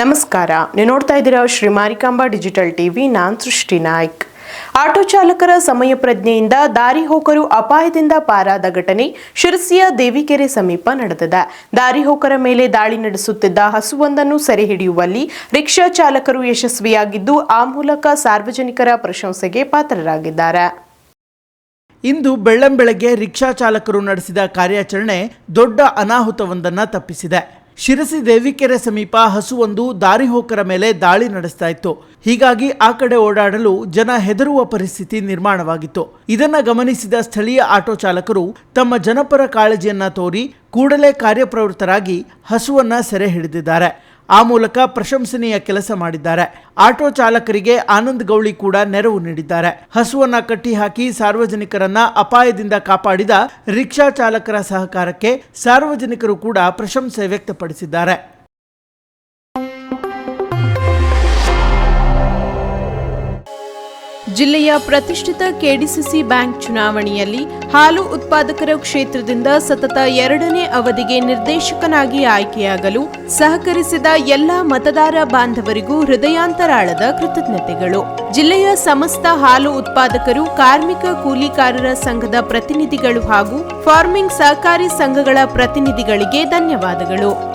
ನಮಸ್ಕಾರ. ನೀವು ನೋಡ್ತಾ ಇದ್ದೀರಾ ಶ್ರೀ ಮಾರಿಕಾಂಬಾ ಡಿಜಿಟಲ್ ಟಿವಿ. ನಾನ್ ಸೃಷ್ಟಿ ನಾಯ್ಕ್. ಆಟೋ ಚಾಲಕರ ಸಮಯ ಪ್ರಜ್ಞೆಯಿಂದ ದಾರಿ ಹೋಕರು ಅಪಾಯದಿಂದ ಪಾರಾದ ಘಟನೆ ಶಿರಸಿಯ ದೇವಿಕೆರೆ ಸಮೀಪ ನಡೆದಿದೆ. ದಾರಿ ಹೋಕರ ಮೇಲೆ ದಾಳಿ ನಡೆಸುತ್ತಿದ್ದ ಹಸುವೊಂದನ್ನು ಸೆರೆ ಹಿಡಿಯುವಲ್ಲಿ ರಿಕ್ಷಾ ಚಾಲಕರು ಯಶಸ್ವಿಯಾಗಿದ್ದು, ಆ ಮೂಲಕ ಸಾರ್ವಜನಿಕರ ಪ್ರಶಂಸೆಗೆ ಪಾತ್ರರಾಗಿದ್ದಾರೆ. ಇಂದು ಬೆಳ್ಳಂಬೆಳಗ್ಗೆ ರಿಕ್ಷಾ ಚಾಲಕರು ನಡೆಸಿದ ಕಾರ್ಯಾಚರಣೆ ದೊಡ್ಡ ಅನಾಹುತವೊಂದನ್ನು ತಪ್ಪಿಸಿದೆ. ಶಿರಸಿ ದೇವಿಕೆರೆ ಸಮೀಪ ಹಸುವೊಂದು ದಾರಿಹೋಕರ ಮೇಲೆ ದಾಳಿ ನಡೆಸ್ತಾ ಇತ್ತು. ಹೀಗಾಗಿ ಆ ಕಡೆ ಓಡಾಡಲು ಜನ ಹೆದರುವ ಪರಿಸ್ಥಿತಿ ನಿರ್ಮಾಣವಾಗಿತ್ತು. ಇದನ್ನ ಗಮನಿಸಿದ ಸ್ಥಳೀಯ ಆಟೋ ಚಾಲಕರು ತಮ್ಮ ಜನಪರ ಕಾಳಜಿಯನ್ನ ತೋರಿ ಕೂಡಲೇ ಕಾರ್ಯಪ್ರವೃತ್ತರಾಗಿ ಹಸುವನ್ನ ಸೆರೆ ಹಿಡಿದಿದ್ದಾರೆ. ಆ ಮೂಲಕ ಪ್ರಶಂಸನೀಯ ಕೆಲಸ ಮಾಡಿದ್ದಾರೆ. ಆಟೋ ಚಾಲಕರಿಗೆ ಆನಂದ್ ಗೌಳಿ ಕೂಡ ನೆರವು ನೀಡಿದ್ದಾರೆ. ಹಸುವನ್ನ ಕಟ್ಟಿ ಹಾಕಿ ಸಾರ್ವಜನಿಕರನ್ನ ಅಪಾಯದಿಂದ ಕಾಪಾಡಿದ ರಿಕ್ಷಾ ಚಾಲಕರ ಸಹಕಾರಕ್ಕೆ ಸಾರ್ವಜನಿಕರು ಕೂಡ ಪ್ರಶಂಸೆ ವ್ಯಕ್ತಪಡಿಸಿದ್ದಾರೆ. ಜಿಲ್ಲೆಯ ಪ್ರತಿಷ್ಠಿತ ಕೆಡಿಸಿಸಿ ಬ್ಯಾಂಕ್ ಚುನಾವಣೆಯಲ್ಲಿ ಹಾಲು ಉತ್ಪಾದಕರ ಕ್ಷೇತ್ರದಿಂದ ಸತತ ಎರಡನೇ ಅವಧಿಗೆ ನಿರ್ದೇಶಕನಾಗಿ ಆಯ್ಕೆಯಾಗಲು ಸಹಕರಿಸಿದ ಎಲ್ಲ ಮತದಾರ ಬಾಂಧವರಿಗೂ ಹೃದಯಾಂತರಾಳದ ಕೃತಜ್ಞತೆಗಳು. ಜಿಲ್ಲೆಯ ಸಮಸ್ತ ಹಾಲು ಉತ್ಪಾದಕರು, ಕಾರ್ಮಿಕ ಕೂಲಿಕಾರರ ಸಂಘದ ಪ್ರತಿನಿಧಿಗಳು ಹಾಗೂ ಫಾರ್ಮಿಂಗ್ ಸಹಕಾರಿ ಸಂಘಗಳ ಪ್ರತಿನಿಧಿಗಳಿಗೆ ಧನ್ಯವಾದಗಳು.